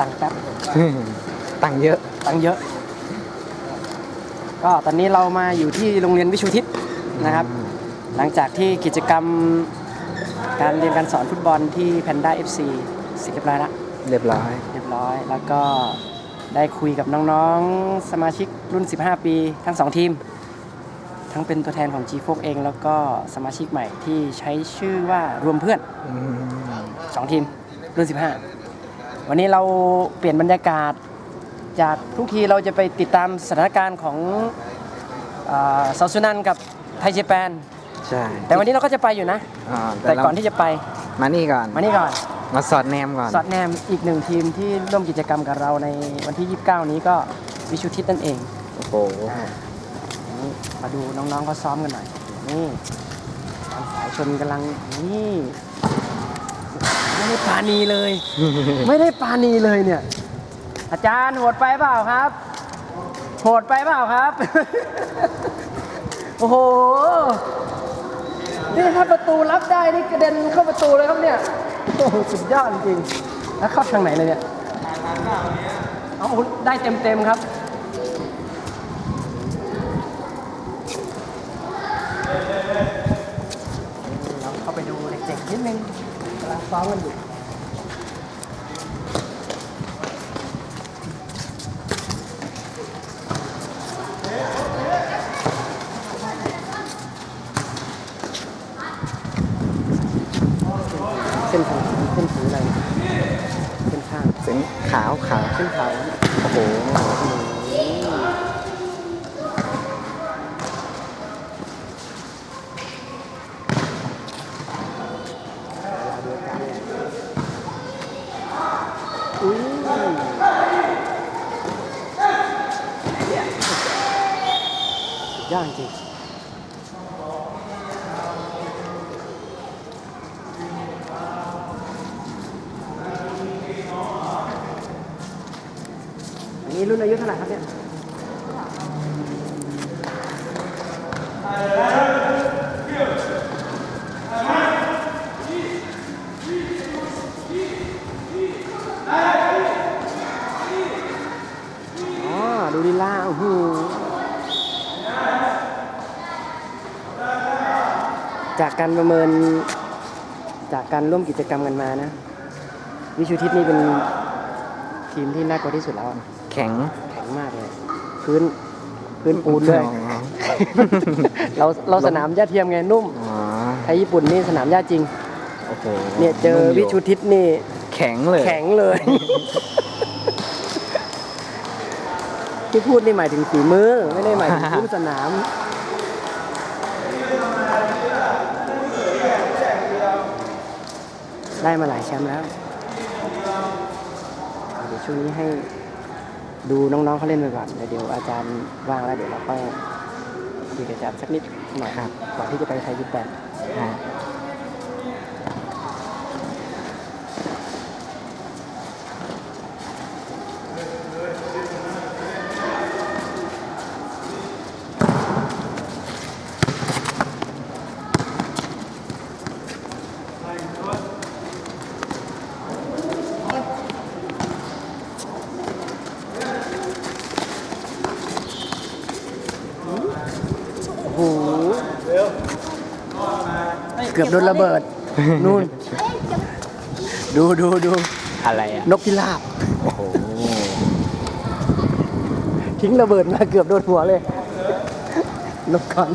ตังค์แป๊บ ตังค์เยอะ ตังค์เยอะ ก็ตอนนี้เรามาอยู่ที่โรงเรียนวิชุทิศนะครับ หลังจากที่กิจกรรมการเรียนการสอนฟุตบอลที่ Panda FC เสร็จเรียบร้อยแล้วเรียบร้อย เรียบร้อย แล้วก็ได้คุยกับน้องๆ สมาชิกรุ่น 15 ปีทั้ง 2 ทีม ทั้งเป็นตัวแทนของ g 4 เอง แล้วก็สมาชิกใหม่ที่ใช้ชื่อว่ารวมเพื่อนอืม2ทีมรุ่น 15 วันนี้เราเปลี่ยนบรรยากาศ จากทุกทีเราจะไปติดตามสถานการณ์ของเซาซูนันกับไทยเจแปนใช่แต่วันนี้เราก็จะไปอยู่นะ อ่าแต่ก่อนที่จะไปมานี่ก่อน มานี่ก่อน มาสอดแนมก่อน สอดแนมอีกหนึ่งทีมที่ร่วมกิจกรรมกับเราในวันที่ 29 นี้ก็วิชุทิศนั่นเอง โอ้โหนี่มาดูน้องๆเขาซ้อมกันหน่อย นี่ทางสายชนกำลังนี่ ไม่ได้ปราณีเลย ไม่ได้ปราณีเลยเนี่ย อาจารย์โหดไปเปล่าครับ โหดไปเปล่าครับ โอ้โห นี่ถ้าประตูรับได้นี่กระเด็นเข้าประตูเลยครับเนี่ย โอ้โหสุดยอดจริงๆแล้วเข้าทางไหนเลยเนี่ย เอาได้เต็มๆครับ เราเข้าไปดูเด็กๆนิดนึงกำลัง ซ้อมกันอยู่เส้นทางเส้นถืออะไรเส้นข้างเส้นขาวขาวเส้นขาวโอ้โห ยากจริงอันนี้รุ่นอายุเท่าไหร่ครับเนี่ยอ๋อดูลีลาโอ้โห จากการประเมินจากการร่วมกิจกรรมกันมานะ วิชูทิศนี่เป็นทีมที่น่ากลัวที่สุดแล้วอะแข็งแข็งมากเลย พื้นพื้นปูนด้วยอ๋อเราเราสนามหญ้าเทียมไงนุ่มอ๋อไทยญี่ปุ่นนี่สนามหญ้าจริง โอ้โหเนี่ยเจอนุ่มยู่วิชูทิศนี่แข็งเลยแข็งเลย ที่พูดนี่หมายถึงฝีมือไม่ได้หมายถึงพื้นสนาม ได้มาหลายแชมป์แล้วเดี๋ยวช่วงนี้ให้ดูน้องๆเขาเล่นไปก่อนเดี๋ยวเดี๋ยวอาจารย์ว่างแล้วเดี๋ยวเราก็คุยกับอาจารย์สักนิดหน่อยครับก่อนที่จะไปไทยยุทธแปด โอ้โหเกือบโดนระเบิด นู่น ดูดูดูอะไรอะ นกพิราบโอ้โหทิ้งระเบิดมาเกือบโดนหัวเลยนกก่อน